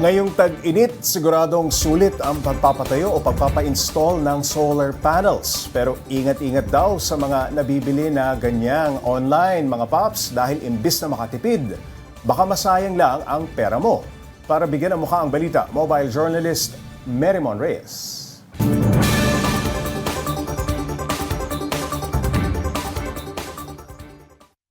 Ngayong tag-init, siguradong sulit ang pagpapatayo o pagpapa-install ng solar panels. Pero ingat-ingat daw sa mga nabibili na ganyang online mga paps dahil imbis na makatipid, baka masayang lang ang pera mo. Para bigyan ng mukha ang balita, mobile journalist Merimon Reyes.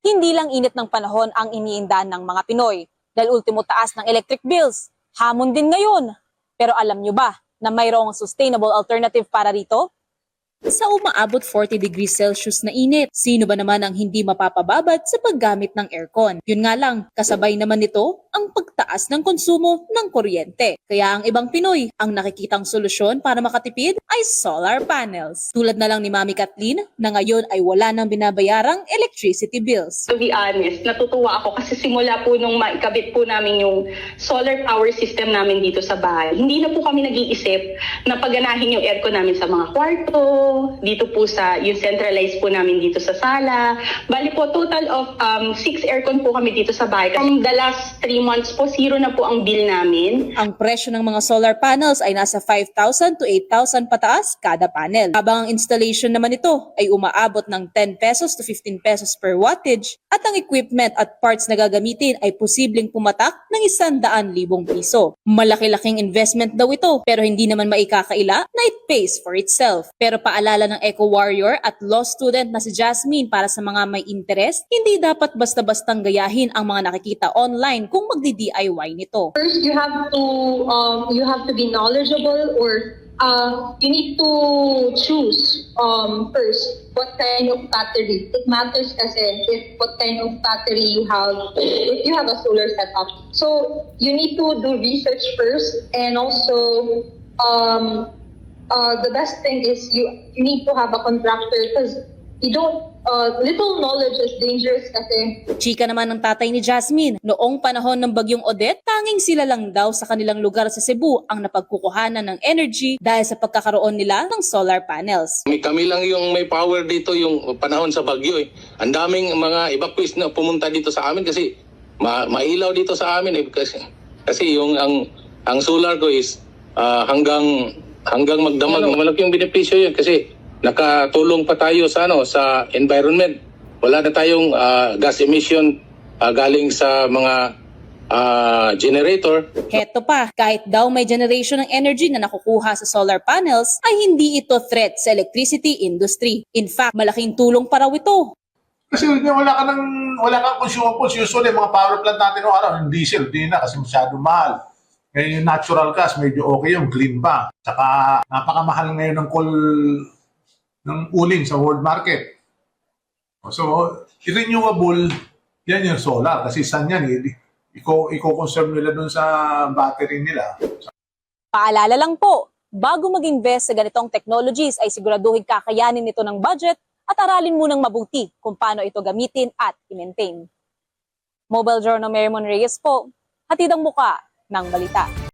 Hindi lang init ng panahon ang iniindahan ng mga Pinoy dahil ultimo taas ng electric bills. Hamon din ngayon. Pero alam nyo ba na mayroong sustainable alternative para rito? Sa umaabot 40 degrees Celsius na init, sino ba naman ang hindi mapapababad sa paggamit ng aircon? Yun nga lang, kasabay naman nito ang pagtaas ng konsumo ng kuryente. Kaya ang ibang Pinoy, ang nakikitang solusyon para makatipid ay solar panels. Tulad na lang ni Mami Kathleen na ngayon ay wala nang binabayarang electricity bills. To be honest, natutuwa ako kasi simula po nung maikabit po namin yung solar power system namin dito sa bahay, hindi na po kami nag-iisip na paganahin yung aircon namin sa mga kwarto, dito po sa, yung centralized po namin dito sa sala. Bali po, total of um, six aircon po kami dito sa bahay. From the last three months po, zero na po ang bill namin. Ang presyo ng mga solar panels ay nasa 5,000 to 8,000 pataas kada panel. Habang ang installation naman nito ay umaabot ng 10 pesos to 15 pesos per wattage at ang equipment at parts na gagamitin ay posibleng pumatak ng 100,000 piso. Malaki-laking investment daw ito pero hindi naman maikakaila na it pays for itself. Pero paalala ng Eco Warrior at law student na si Jasmine para sa mga may interest, hindi dapat basta-bastang gayahin ang mga nakikita online kung magdi-DIY nito. first you have to um, you have to be knowledgeable or uh, you need to choose um, first what kind of battery. It matters kasi if what kind of battery you have if you have a solar setup. So you need to do research first and also um, uh, the best thing is you you need to have a contractor because you don't uh, little knowledge is dangerous kasi Chika naman ng tatay ni Jasmine, noong panahon ng bagyong Odette, tanging sila lang daw sa kanilang lugar sa Cebu ang napagkukuhanan ng energy dahil sa pagkakaroon nila ng solar panels. May kami lang yung may power dito yung panahon sa bagyo eh. Ang daming mga evacuees na pumunta dito sa amin kasi ma mailaw dito sa amin eh kasi, kasi yung ang ang solar ko is ah, hanggang hanggang magdamag malaking benepisyo yun kasi nakatulong pa tayo sa ano sa environment. Wala na tayong ah, gas emission ah, galing sa mga ah, generator Heto pa, kahit daw may generation ng energy na nakukuha sa solar panels, ay hindi ito threat sa electricity industry. In fact, malaking tulong pa raw ito. Kasi wala ka ng wala kang consumables. Usually, mga power plant natin noong araw, yung diesel, di na kasi masyado mahal. Ngayon, yung natural gas, medyo okay yung clean pa. Saka, napakamahal ngayon ng coal ng uling sa world market. So, renewable, yan yung solar. Kasi saan yan, eh, iko, iko-conserve nila dun sa battery nila. Paalala lang po, bago mag-invest sa ganitong technologies ay siguraduhin kakayanin nito ng budget at aralin munang mabuti kung paano ito gamitin at i-maintain. Mobile Journal Merimon Reyes po, hatid ang muka ng balita.